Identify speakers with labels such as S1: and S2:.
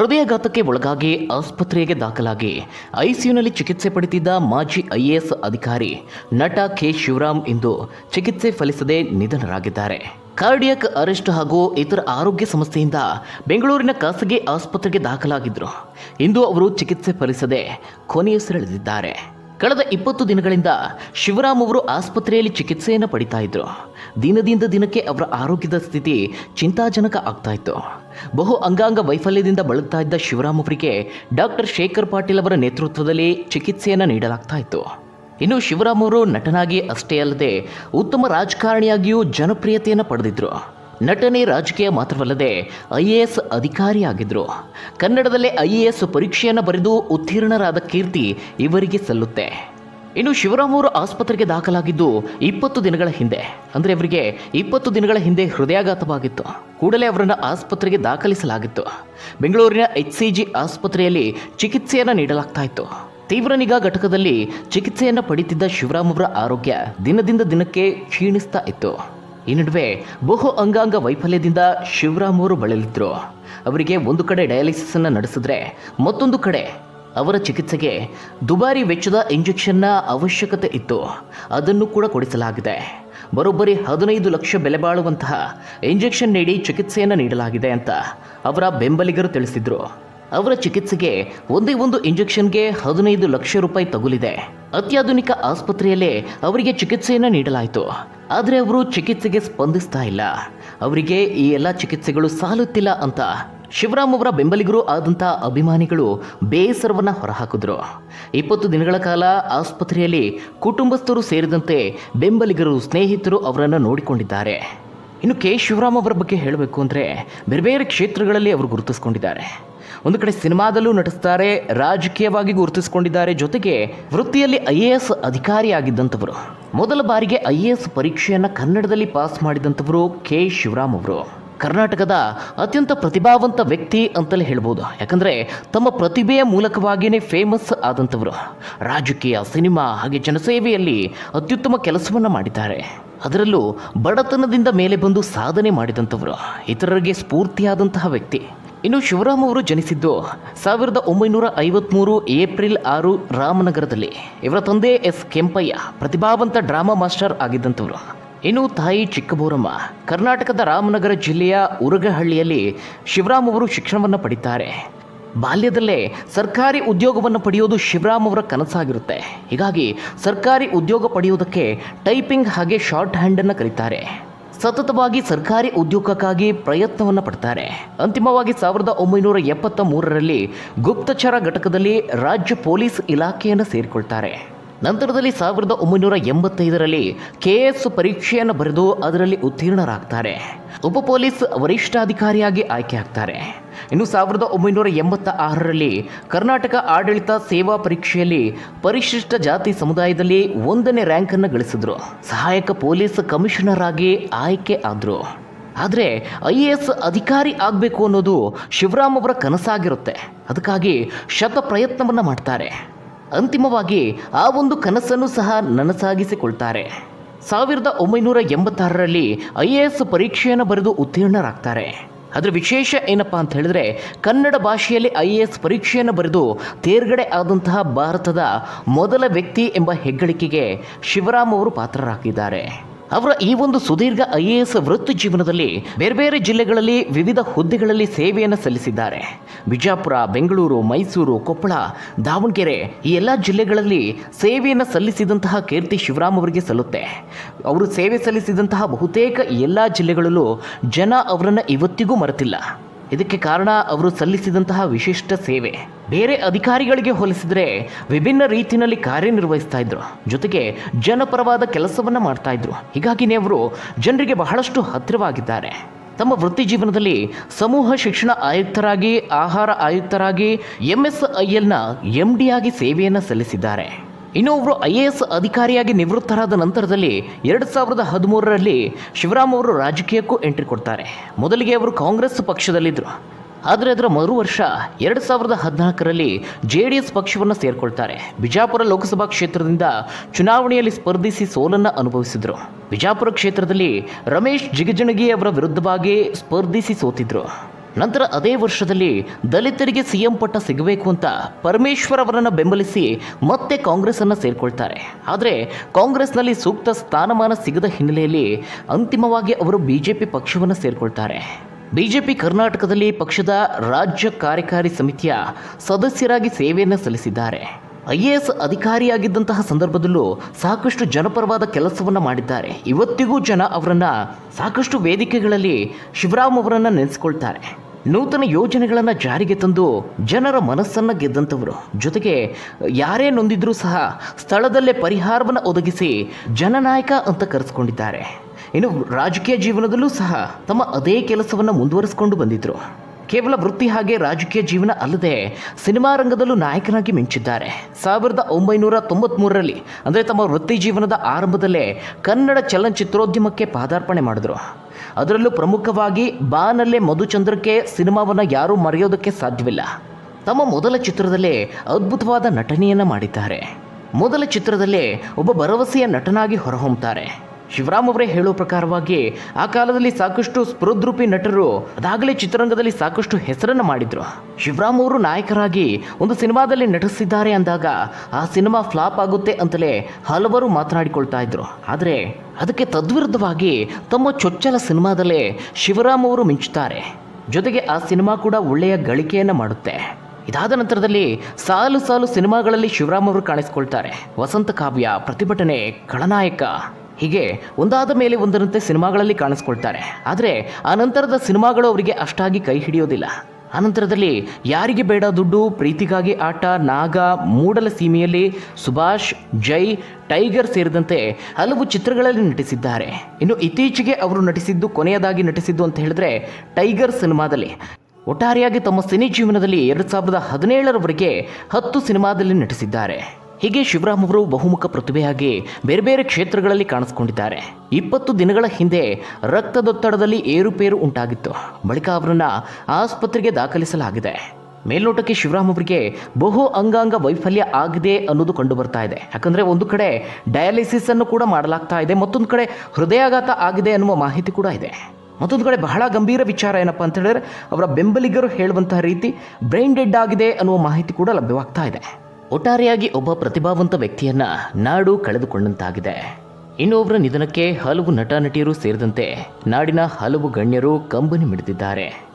S1: ಹೃದಯಾಘಾತಕ್ಕೆ ಒಳಗಾಗಿ ಆಸ್ಪತ್ರೆಗೆ ದಾಖಲಾಗಿ ಐಸಿಯುನಲ್ಲಿ ಚಿಕಿತ್ಸೆ ಪಡೆದಿದ್ದ ಮಾಜಿ ಐಎಎಸ್ ಅಧಿಕಾರಿ ನಟ ಕೆ ಶಿವರಾಮ್ ಇಂದು ಚಿಕಿತ್ಸೆ ಫಲಿಸದೆ ನಿಧನರಾಗಿದ್ದಾರೆ. ಕಾರ್ಡಿಯಕ್ ಅರೆಸ್ಟ್ ಹಾಗೂ ಇತರ ಆರೋಗ್ಯ ಸಮಸ್ಯೆಯಿಂದ ಬೆಂಗಳೂರಿನ ಖಾಸಗಿ ಆಸ್ಪತ್ರೆಗೆ ದಾಖಲಾಗಿದ್ದರು. ಇಂದು ಅವರು ಚಿಕಿತ್ಸೆ ಫಲಿಸದೆ ಕೊನೆಯುಸಿರೆಳೆದಿದ್ದಾರೆ. ಕಳೆದ ಇಪ್ಪತ್ತು ದಿನಗಳಿಂದ ಶಿವರಾಮ್ ಅವರು ಆಸ್ಪತ್ರೆಯಲ್ಲಿ ಚಿಕಿತ್ಸೆಯನ್ನು ಪಡಿತಾ ಇದ್ರು. ದಿನದಿಂದ ದಿನಕ್ಕೆ ಅವರ ಆರೋಗ್ಯದ ಸ್ಥಿತಿ ಚಿಂತಾಜನಕ ಆಗ್ತಾ ಇತ್ತು. ಬಹು ಅಂಗಾಂಗ ವೈಫಲ್ಯದಿಂದ ಬಳಲ್ತಾ ಇದ್ದ ಶಿವರಾಮ್ ಅವರಿಗೆ ಡಾಕ್ಟರ್ ಶೇಖರ್ ಪಾಟೀಲ್ ಅವರ ನೇತೃತ್ವದಲ್ಲಿ ಚಿಕಿತ್ಸೆಯನ್ನು ನೀಡಲಾಗ್ತಾ ಇತ್ತು. ಇನ್ನು ಶಿವರಾಮ್ ಅವರು ನಟನಾಗಿ ಅಷ್ಟೇ ಅಲ್ಲದೆ ಉತ್ತಮ ರಾಜಕಾರಣಿಯಾಗಿಯೂ ಜನಪ್ರಿಯತೆಯನ್ನು ಪಡೆದಿದ್ರು. ನಟನೆ ರಾಜಕೀಯ ಮಾತ್ರವಲ್ಲದೆ ಐ ಎ ಎಸ್ ಅಧಿಕಾರಿಯಾಗಿದ್ದರು ಕನ್ನಡದಲ್ಲೇ ಐ ಎ ಎಸ್ ಪರೀಕ್ಷೆಯನ್ನು ಬರೆದು ಉತ್ತೀರ್ಣರಾದ ಕೀರ್ತಿ ಇವರಿಗೆ ಸಲ್ಲುತ್ತೆ. ಇನ್ನು ಶಿವರಾಮ್ ಅವರು ಆಸ್ಪತ್ರೆಗೆ ದಾಖಲಾಗಿದ್ದು ಇಪ್ಪತ್ತು ದಿನಗಳ ಹಿಂದೆ. ಅಂದರೆ ಅವರಿಗೆ ಇಪ್ಪತ್ತು ದಿನಗಳ ಹಿಂದೆ ಹೃದಯಾಘಾತವಾಗಿತ್ತು. ಕೂಡಲೇ ಅವರನ್ನು ಆಸ್ಪತ್ರೆಗೆ ದಾಖಲಿಸಲಾಗಿತ್ತು. ಬೆಂಗಳೂರಿನ ಎಚ್ ಸಿ ಜಿ ಆಸ್ಪತ್ರೆಯಲ್ಲಿ ಚಿಕಿತ್ಸೆಯನ್ನು ನೀಡಲಾಗ್ತಾ ಇತ್ತು ತೀವ್ರ ನಿಗಾ ಘಟಕದಲ್ಲಿ ಚಿಕಿತ್ಸೆಯನ್ನು ಪಡೆಯುತ್ತಿದ್ದ ಶಿವರಾಮ್ ಅವರ ಆರೋಗ್ಯ ದಿನದಿಂದ ದಿನಕ್ಕೆ ಕ್ಷೀಣಿಸ್ತಾ ಇತ್ತು. ಈ ನಡುವೆ ಬಹು ಅಂಗಾಂಗ ವೈಫಲ್ಯದಿಂದ ಶಿವರಾಮ್ ಅವರು ಬಳಲಿದ್ರು. ಅವರಿಗೆ ಒಂದು ಕಡೆ ಡಯಾಲಿಸಿಸ್ ಅನ್ನು ನಡೆಸಿದ್ರೆ ಮತ್ತೊಂದು ಕಡೆ ಅವರ ಚಿಕಿತ್ಸೆಗೆ ದುಬಾರಿ ವೆಚ್ಚದ ಇಂಜೆಕ್ಷನ್ನ ಅವಶ್ಯಕತೆ ಇತ್ತು. ಅದನ್ನು ಕೂಡ ಕೊಡಿಸಲಾಗಿದೆ. ಬರೋಬ್ಬರಿ ಹದಿನೈದು ಲಕ್ಷ ಬೆಲೆ ಬಾಳುವಂತಹ ಇಂಜೆಕ್ಷನ್ ನೀಡಿ ಚಿಕಿತ್ಸೆಯನ್ನು ನೀಡಲಾಗಿದೆ ಅಂತ ಅವರ ಬೆಂಬಲಿಗರು ತಿಳಿಸಿದ್ರು. ಅವರ ಚಿಕಿತ್ಸೆಗೆ ಒಂದೇ ಒಂದು ಇಂಜೆಕ್ಷನ್ಗೆ ಹದಿನೈದು ಲಕ್ಷ ರೂಪಾಯಿ ತಗುಲಿದೆ. ಅತ್ಯಾಧುನಿಕ ಆಸ್ಪತ್ರೆಯಲ್ಲೇ ಅವರಿಗೆ ಚಿಕಿತ್ಸೆಯನ್ನು ನೀಡಲಾಯಿತು. ಆದರೆ ಅವರು ಚಿಕಿತ್ಸೆಗೆ ಸ್ಪಂದಿಸ್ತಾ ಇಲ್ಲ. ಅವರಿಗೆ ಈ ಎಲ್ಲ ಚಿಕಿತ್ಸೆಗಳು ಸಾಲುತ್ತಿಲ್ಲ ಅಂತ ಶಿವರಾಮ್ ಅವರ ಬೆಂಬಲಿಗರು ಆದಂಥ ಅಭಿಮಾನಿಗಳು ಬೇಸರವನ್ನು ಹೊರಹಾಕಿದ್ರು. ಇಪ್ಪತ್ತು ದಿನಗಳ ಕಾಲ ಆಸ್ಪತ್ರೆಯಲ್ಲಿ ಕುಟುಂಬಸ್ಥರು ಸೇರಿದಂತೆ ಬೆಂಬಲಿಗರು, ಸ್ನೇಹಿತರು ಅವರನ್ನು ನೋಡಿಕೊಂಡಿದ್ದಾರೆ. ಇನ್ನು ಕೆ. ಶಿವರಾಮ್ ಅವರ ಬಗ್ಗೆ ಹೇಳಬೇಕು ಅಂದರೆ ಬೇರೆ ಬೇರೆ ಕ್ಷೇತ್ರಗಳಲ್ಲಿ ಅವರು ಗುರುತಿಸ್ಕೊಂಡಿದ್ದಾರೆ. ಒಂದು ಕಡೆ ಸಿನಿಮಾದಲ್ಲೂ ನಟಿಸ್ತಾರೆ, ರಾಜಕೀಯವಾಗಿ ಗುರುತಿಸಿಕೊಂಡಿದ್ದಾರೆ. ಜೊತೆಗೆ ವೃತ್ತಿಯಲ್ಲಿ ಐ ಎ ಎಸ್ ಅಧಿಕಾರಿಯಾಗಿದ್ದಂಥವರು. ಮೊದಲ ಬಾರಿಗೆ ಐ ಎ ಎಸ್ ಪರೀಕ್ಷೆಯನ್ನು ಕನ್ನಡದಲ್ಲಿ ಪಾಸ್ ಮಾಡಿದಂಥವರು ಕೆ. ಶಿವರಾಮ್ ಅವರು. ಕರ್ನಾಟಕದ ಅತ್ಯಂತ ಪ್ರತಿಭಾವಂತ ವ್ಯಕ್ತಿ ಅಂತಲೇ ಹೇಳ್ಬೋದು. ಯಾಕಂದರೆ ತಮ್ಮ ಪ್ರತಿಭೆಯ ಮೂಲಕವಾಗಿಯೇ ಫೇಮಸ್ ಆದಂಥವರು. ರಾಜಕೀಯ, ಸಿನಿಮಾ ಹಾಗೆ ಜನಸೇವೆಯಲ್ಲಿ ಅತ್ಯುತ್ತಮ ಕೆಲಸವನ್ನು ಮಾಡಿದ್ದಾರೆ. ಅದರಲ್ಲೂ ಬಡತನದಿಂದ ಮೇಲೆ ಬಂದು ಸಾಧನೆ ಮಾಡಿದಂಥವರು. ಇತರರಿಗೆ ಸ್ಫೂರ್ತಿಯಾದಂತಹ ವ್ಯಕ್ತಿ. ಇನ್ನು ಶಿವರಾಮ್ ಅವರು ಜನಿಸಿದ್ದು ಸಾವಿರದ ಒಂಬೈನೂರ ಐವತ್ತ್ಮೂರು ಏಪ್ರಿಲ್ ಆರು ರಾಮನಗರದಲ್ಲಿ. ಇವರ ತಂದೆ ಎಸ್ ಕೆಂಪಯ್ಯ ಪ್ರತಿಭಾವಂತ ಡ್ರಾಮಾ ಮಾಸ್ಟರ್ ಆಗಿದ್ದಂಥವರು. ಇನ್ನು ತಾಯಿ ಚಿಕ್ಕಬೋರಮ್ಮ ಕರ್ನಾಟಕದ ರಾಮನಗರ ಜಿಲ್ಲೆಯ ಉರಗಹಳ್ಳಿಯಲ್ಲಿ ಶಿವರಾಮ್ ಅವರು ಶಿಕ್ಷಣವನ್ನು ಪಡಿತಾರೆ. ಬಾಲ್ಯದಲ್ಲೇ ಸರ್ಕಾರಿ ಉದ್ಯೋಗವನ್ನು ಪಡೆಯೋದು ಶಿವರಾಮ್ ಅವರ ಕನಸಾಗಿರುತ್ತೆ. ಹೀಗಾಗಿ ಸರ್ಕಾರಿ ಉದ್ಯೋಗ ಪಡೆಯುವುದಕ್ಕೆ ಟೈಪಿಂಗ್ ಹಾಗೆ ಶಾರ್ಟ್ ಹ್ಯಾಂಡನ್ನು ಕರೀತಾರೆ ಸತತವಾಗಿ ಸರ್ಕಾರಿ ಉದ್ಯೋಗಕ್ಕಾಗಿ ಪ್ರಯತ್ನವನ್ನು ಪಡ್ತಾರೆ. ಅಂತಿಮವಾಗಿ ಸಾವಿರದ ಒಂಬೈನೂರ ಎಪ್ಪತ್ತ ಮೂರರಲ್ಲಿ ಗುಪ್ತಚರ ಘಟಕದಲ್ಲಿ ರಾಜ್ಯ ಪೊಲೀಸ್ ಇಲಾಖೆಯನ್ನು ಸೇರಿಕೊಳ್ತಾರೆ. ನಂತರದಲ್ಲಿ ಸಾವಿರದ ಒಂಬೈನೂರ ಎಂಬತ್ತೈದರಲ್ಲಿ ಕೆ ಎಸ್ ಪರೀಕ್ಷೆಯನ್ನು ಬರೆದು ಅದರಲ್ಲಿ ಉತ್ತೀರ್ಣರಾಗ್ತಾರೆ. ಉಪ ಪೊಲೀಸ್ ವರಿಷ್ಠಾಧಿಕಾರಿಯಾಗಿ ಆಯ್ಕೆ ಆಗ್ತಾರೆ. ಇನ್ನು ಸಾವಿರದ ಒಂಬೈನೂರ ಎಂಬತ್ತ ಆರರಲ್ಲಿ ಕರ್ನಾಟಕ ಆಡಳಿತ ಸೇವಾ ಪರೀಕ್ಷೆಯಲ್ಲಿ ಪರಿಶಿಷ್ಟ ಜಾತಿ ಸಮುದಾಯದಲ್ಲಿ ಒಂದನೇ ರ್ಯಾಂಕನ್ನು ಗಳಿಸಿದ್ರು. ಸಹಾಯಕ ಪೊಲೀಸ್ ಕಮಿಷನರ್ ಆಗಿ ಆಯ್ಕೆ ಆದರು. ಆದರೆ ಐ ಎ ಎಸ್ ಅಧಿಕಾರಿ ಆಗಬೇಕು ಅನ್ನೋದು ಶಿವರಾಮ್ ಅವರ ಕನಸಾಗಿರುತ್ತೆ. ಅದಕ್ಕಾಗಿ ಶತ ಪ್ರಯತ್ನವನ್ನು ಮಾಡ್ತಾರೆ. ಅಂತಿಮವಾಗಿ ಆ ಒಂದು ಕನಸನ್ನು ಸಹ ನನಸಾಗಿಸಿಕೊಳ್ತಾರೆ. ಸಾವಿರದ ಒಂಬೈನೂರ ಎಂಬತ್ತಾರರಲ್ಲಿ ಐ ಎ ಎಸ್ ಪರೀಕ್ಷೆಯನ್ನು ಬರೆದು ಉತ್ತೀರ್ಣರಾಗ್ತಾರೆ. ಅದರ ವಿಶೇಷ ಏನಪ್ಪ ಅಂತ ಹೇಳಿದ್ರೆ ಕನ್ನಡ ಭಾಷೆಯಲ್ಲಿ ಐ ಎ ಎಸ್ ಪರೀಕ್ಷೆಯನ್ನು ಬರೆದು ತೇರ್ಗಡೆ ಆದಂತಹ ಭಾರತದ ಮೊದಲ ವ್ಯಕ್ತಿ ಎಂಬ ಹೆಗ್ಗಳಿಕೆಗೆ ಶಿವರಾಮ್ ಅವರು ಪಾತ್ರರಾಗಿದ್ದಾರೆ. ಅವರ ಈ ಒಂದು ಸುದೀರ್ಘ ಐ ಎ ಎಸ್ ವೃತ್ತಿ ಜೀವನದಲ್ಲಿ ಬೇರೆ ಬೇರೆ ಜಿಲ್ಲೆಗಳಲ್ಲಿ ವಿವಿಧ ಹುದ್ದೆಗಳಲ್ಲಿ ಸೇವೆಯನ್ನು ಸಲ್ಲಿಸಿದ್ದಾರೆ. ಬಿಜಾಪುರ, ಬೆಂಗಳೂರು, ಮೈಸೂರು, ಕೊಪ್ಪಳ, ದಾವಣಗೆರೆ ಈ ಎಲ್ಲ ಜಿಲ್ಲೆಗಳಲ್ಲಿ ಸೇವೆಯನ್ನು ಸಲ್ಲಿಸಿದಂತಹ ಕೀರ್ತಿ ಶಿವರಾಮ್ ಅವರಿಗೆ ಸಲ್ಲುತ್ತೆ. ಅವರು ಸೇವೆ ಸಲ್ಲಿಸಿದಂತಹ ಬಹುತೇಕ ಎಲ್ಲ ಜಿಲ್ಲೆಗಳಲ್ಲೂ ಜನ ಅವರನ್ನು ಇವತ್ತಿಗೂ ಮರೆತಿಲ್ಲ. ಇದಕ್ಕೆ ಕಾರಣ ಅವರು ಸಲ್ಲಿಸಿದಂತಹ ವಿಶಿಷ್ಟ ಸೇವೆ. ಬೇರೆ ಅಧಿಕಾರಿಗಳಿಗೆ ಹೋಲಿಸಿದರೆ ವಿಭಿನ್ನ ರೀತಿಯಲ್ಲಿ ಕಾರ್ಯನಿರ್ವಹಿಸ್ತಾ ಇದ್ರು. ಜೊತೆಗೆ ಜನಪರವಾದ ಕೆಲಸವನ್ನ ಮಾಡ್ತಾ ಇದ್ರು. ಹೀಗಾಗಿನೇ ಅವರು ಜನರಿಗೆ ಬಹಳಷ್ಟು ಹತ್ತಿರವಾಗಿದ್ದಾರೆ. ತಮ್ಮ ವೃತ್ತಿ ಜೀವನದಲ್ಲಿ ಸಮೂಹ ಶಿಕ್ಷಣ ಆಯುಕ್ತರಾಗಿ, ಆಹಾರ ಆಯುಕ್ತರಾಗಿ, ಎಂಎಸ್ಐಎಲ್ನ ಎಂ ಆಗಿ ಸೇವೆಯನ್ನು ಸಲ್ಲಿಸಿದ್ದಾರೆ. ಇನ್ನು ಅವರು ಐ ಎ ಎಸ್ ಅಧಿಕಾರಿಯಾಗಿ ನಿವೃತ್ತರಾದ ನಂತರದಲ್ಲಿ ಎರಡು ಸಾವಿರದ ಹದಿಮೂರರಲ್ಲಿ ಶಿವರಾಮ್ ಅವರು ರಾಜಕೀಯಕ್ಕೂ ಎಂಟ್ರಿ ಕೊಡ್ತಾರೆ. ಮೊದಲಿಗೆ ಅವರು ಕಾಂಗ್ರೆಸ್ ಪಕ್ಷದಲ್ಲಿದ್ದರು. ಆದರೆ ಅದರ ಮರು ವರ್ಷ ಎರಡು ಸಾವಿರದ ಹದಿನಾಲ್ಕರಲ್ಲಿ ಜೆ ಡಿ ಎಸ್ ಪಕ್ಷವನ್ನು ಸೇರಿಕೊಳ್ತಾರೆ. ಬಿಜಾಪುರ ಲೋಕಸಭಾ ಕ್ಷೇತ್ರದಿಂದ ಚುನಾವಣೆಯಲ್ಲಿ ಸ್ಪರ್ಧಿಸಿ ಸೋಲನ್ನು ಅನುಭವಿಸಿದರು. ಬಿಜಾಪುರ ಕ್ಷೇತ್ರದಲ್ಲಿ ರಮೇಶ್ ಜಿಗಜಣಗಿ ಅವರ ವಿರುದ್ಧವಾಗಿ ಸ್ಪರ್ಧಿಸಿ ಸೋತಿದ್ರು. ನಂತರ ಅದೇ ವರ್ಷದಲ್ಲಿ ದಲಿತರಿಗೆ ಸಿಎಂ ಪಟ್ಟ ಸಿಗಬೇಕು ಅಂತ ಪರಮೇಶ್ವರ್ ಅವರನ್ನು ಬೆಂಬಲಿಸಿ ಮತ್ತೆ ಕಾಂಗ್ರೆಸ್ ಅನ್ನು ಸೇರ್ಕೊಳ್ತಾರೆ. ಆದರೆ ಕಾಂಗ್ರೆಸ್ನಲ್ಲಿ ಸೂಕ್ತ ಸ್ಥಾನಮಾನ ಸಿಗದ ಹಿನ್ನೆಲೆಯಲ್ಲಿ ಅಂತಿಮವಾಗಿ ಅವರು ಬಿಜೆಪಿ ಪಕ್ಷವನ್ನು ಸೇರ್ಕೊಳ್ತಾರೆ. ಬಿಜೆಪಿ ಕರ್ನಾಟಕದಲ್ಲಿ ಪಕ್ಷದ ರಾಜ್ಯ ಕಾರ್ಯಕಾರಿ ಸಮಿತಿಯ ಸದಸ್ಯರಾಗಿ ಸೇವೆಯನ್ನು ಸಲ್ಲಿಸಿದ್ದಾರೆ. ಐ ಎ ಎಸ್ ಅಧಿಕಾರಿಯಾಗಿದ್ದಂತಹ ಸಂದರ್ಭದಲ್ಲೂ ಸಾಕಷ್ಟು ಜನಪರವಾದ ಕೆಲಸವನ್ನು ಮಾಡಿದ್ದಾರೆ. ಇವತ್ತಿಗೂ ಜನ ಅವರನ್ನು ಸಾಕಷ್ಟು ವೇದಿಕೆಗಳಲ್ಲಿ ಶಿವರಾಮ್ ಅವರನ್ನು ನೆನೆಸ್ಕೊಳ್ತಾರೆ. ನೂತನ ಯೋಜನೆಗಳನ್ನು ಜಾರಿಗೆ ತಂದು ಜನರ ಮನಸ್ಸನ್ನು ಗೆದ್ದಂಥವರು. ಜೊತೆಗೆ ಯಾರೇ ನೊಂದಿದ್ರೂ ಸಹ ಸ್ಥಳದಲ್ಲೇ ಪರಿಹಾರವನ್ನು ಒದಗಿಸಿ ಜನನಾಯಕ ಅಂತ ಕರೆಸ್ಕೊಂಡಿದ್ದಾರೆ. ಇನ್ನು ರಾಜಕೀಯ ಜೀವನದಲ್ಲೂ ಸಹ ತಮ್ಮ ಅದೇ ಕೆಲಸವನ್ನು ಮುಂದುವರಿಸಿಕೊಂಡು ಬಂದಿದ್ರು. ಕೇವಲ ವೃತ್ತಿ ಹಾಗೆ ರಾಜಕೀಯ ಜೀವನ ಅಲ್ಲದೆ ಸಿನಿಮಾ ರಂಗದಲ್ಲೂ ನಾಯಕನಾಗಿ ಮಿಂಚಿದ್ದಾರೆ. ಸಾವಿರದ ಒಂಬೈನೂರ ತೊಂಬತ್ಮೂರರಲ್ಲಿ, ಅಂದರೆ ತಮ್ಮ ವೃತ್ತಿ ಜೀವನದ ಆರಂಭದಲ್ಲೇ ಕನ್ನಡ ಚಲನಚಿತ್ರೋದ್ಯಮಕ್ಕೆ ಪಾದಾರ್ಪಣೆ ಮಾಡಿದರು. ಅದರಲ್ಲೂ ಪ್ರಮುಖವಾಗಿ ಬಾನಲ್ಲೇ ಮಧುಚಂದ್ರಕ್ಕೆ ಸಿನಿಮಾವನ್ನು ಯಾರೂ ಮರೆಯೋದಕ್ಕೆ ಸಾಧ್ಯವಿಲ್ಲ. ತಮ್ಮ ಮೊದಲ ಚಿತ್ರದಲ್ಲೇ ಅದ್ಭುತವಾದ ನಟನೆಯನ್ನು ಮಾಡಿದ್ದಾರೆ. ಮೊದಲ ಚಿತ್ರದಲ್ಲೇ ಒಬ್ಬ ಭರವಸೆಯ ನಟನಾಗಿ ಹೊರಹೊಮ್ಮುತ್ತಾರೆ ಶಿವರಾಮ್ ಅವರೇ ಹೇಳೋ ಪ್ರಕಾರವಾಗಿ ಆ ಕಾಲದಲ್ಲಿ ಸಾಕಷ್ಟು ಸ್ಪೃದ್ರೂಪಿ ನಟರು, ಅದಾಗಲೇ ಚಿತ್ರರಂಗದಲ್ಲಿ ಸಾಕಷ್ಟು ಹೆಸರನ್ನು ಮಾಡಿದ್ರು. ಶಿವರಾಮ್ ಅವರು ನಾಯಕರಾಗಿ ಒಂದು ಸಿನಿಮಾದಲ್ಲಿ ನಟಿಸಿದ್ದಾರೆ ಅಂದಾಗ ಆ ಸಿನಿಮಾ ಫ್ಲಾಪ್ ಆಗುತ್ತೆ ಅಂತಲೇ ಹಲವರು ಮಾತನಾಡಿಕೊಳ್ತಾ ಇದ್ರು. ಆದರೆ ಅದಕ್ಕೆ ತದ್ವಿರುದ್ಧವಾಗಿ ತಮ್ಮ ಚೊಚ್ಚಲ ಸಿನಿಮಾದಲ್ಲೇ ಶಿವರಾಮ್ ಅವರು ಮಿಂಚುತ್ತಾರೆ ಜೊತೆಗೆ ಆ ಸಿನಿಮಾ ಕೂಡ ಒಳ್ಳೆಯ ಗಳಿಕೆಯನ್ನು ಮಾಡುತ್ತೆ. ಇದಾದ ನಂತರದಲ್ಲಿ ಸಾಲು ಸಾಲು ಸಿನಿಮಾಗಳಲ್ಲಿ ಶಿವರಾಮ್ ಅವರು ಕಾಣಿಸ್ಕೊಳ್ತಾರೆ. ವಸಂತ ಕಾವ್ಯ, ಪ್ರತಿಭಟನೆ, ಖಳನಾಯಕ. ಹೀಗೆ ಒಂದಾದ ಮೇಲೆ ಒಂದರಂತೆ ಸಿನಿಮಾಗಳಲ್ಲಿ ಕಾಣಿಸ್ಕೊಳ್ತಾರೆ. ಆದರೆ ಆ ನಂತರದ ಸಿನಿಮಾಗಳು ಅವರಿಗೆ ಅಷ್ಟಾಗಿ ಕೈ ಹಿಡಿಯೋದಿಲ್ಲ. ಅನಂತರದಲ್ಲಿ ಯಾರಿಗೆ ಬೇಡ ದುಡ್ಡು, ಪ್ರೀತಿಗಾಗಿ ಆಟ, ನಾಗ, ಮೂಡಲ ಸೀಮೆಯಲ್ಲಿ ಸುಭಾಷ್, ಜೈ, ಟೈಗರ್ ಸೇರಿದಂತೆ ಹಲವು ಚಿತ್ರಗಳಲ್ಲಿ ನಟಿಸಿದ್ದಾರೆ. ಇನ್ನು ಇತ್ತೀಚೆಗೆ ಅವರು ನಟಿಸಿದ್ದು, ಕೊನೆಯದಾಗಿ ನಟಿಸಿದ್ದು ಅಂತ ಹೇಳಿದ್ರೆ ಟೈಗರ್ ಸಿನಿಮಾದಲ್ಲಿ. ಒಟ್ಟಾರೆಯಾಗಿ ತಮ್ಮ ಸಿನಿ ಜೀವನದಲ್ಲಿ ಎರಡು ಸಾವಿರದ ಹದಿನೇಳರವರೆಗೆ ಹತ್ತು ಸಿನಿಮಾದಲ್ಲಿ ನಟಿಸಿದ್ದಾರೆ. ಹೀಗೆ ಶಿವರಾಮ್ ಅವರು ಬಹುಮುಖ ಪ್ರತಿಭೆಯಾಗಿ ಬೇರೆ ಬೇರೆ ಕ್ಷೇತ್ರಗಳಲ್ಲಿ ಕಾಣಿಸ್ಕೊಂಡಿದ್ದಾರೆ. ಇಪ್ಪತ್ತು ದಿನಗಳ ಹಿಂದೆ ರಕ್ತದೊತ್ತಡದಲ್ಲಿ ಏರುಪೇರು ಉಂಟಾಗಿತ್ತು. ಬಳಿಕ ಅವರನ್ನು ಆಸ್ಪತ್ರೆಗೆ ದಾಖಲಿಸಲಾಗಿದೆ. ಮೇಲ್ನೋಟಕ್ಕೆ ಶಿವರಾಮ್ ಅವರಿಗೆ ಬಹು ಅಂಗಾಂಗ ವೈಫಲ್ಯ ಆಗಿದೆ ಅನ್ನೋದು ಕಂಡು ಬರ್ತಾ ಇದೆ. ಯಾಕಂದ್ರೆ ಒಂದು ಕಡೆ ಡಯಾಲಿಸಿಸ್ ಅನ್ನು ಕೂಡ ಮಾಡಲಾಗ್ತಾ ಇದೆ, ಮತ್ತೊಂದು ಕಡೆ ಹೃದಯಾಘಾತ ಆಗಿದೆ ಅನ್ನುವ ಮಾಹಿತಿ ಕೂಡ ಇದೆ. ಮತ್ತೊಂದು ಕಡೆ ಬಹಳ ಗಂಭೀರ ವಿಚಾರ ಏನಪ್ಪ ಅಂತ ಹೇಳಿದ್ರೆ, ಅವರ ಬೆಂಬಲಿಗರು ಹೇಳುವಂತಹ ರೀತಿ ಬ್ರೈನ್ ಡೆಡ್ ಆಗಿದೆ ಅನ್ನುವ ಮಾಹಿತಿ ಕೂಡ ಲಭ್ಯವಾಗ್ತಾ ಇದೆ. ಒಟ್ಟಾರೆಯಾಗಿ ಒಬ್ಬ ಪ್ರತಿಭಾವಂತ ವ್ಯಕ್ತಿಯನ್ನ ನಾಡು ಕಳೆದುಕೊಂಡಂತಾಗಿದೆ. ಇನ್ನೊಬ್ಬರ ನಿಧನಕ್ಕೆ ಹಲವು ನಟ ನಟಿಯರು ಸೇರಿದಂತೆ ನಾಡಿನ ಹಲವು ಗಣ್ಯರು ಕಂಬನಿ ಮಿಡಿದಿದ್ದಾರೆ.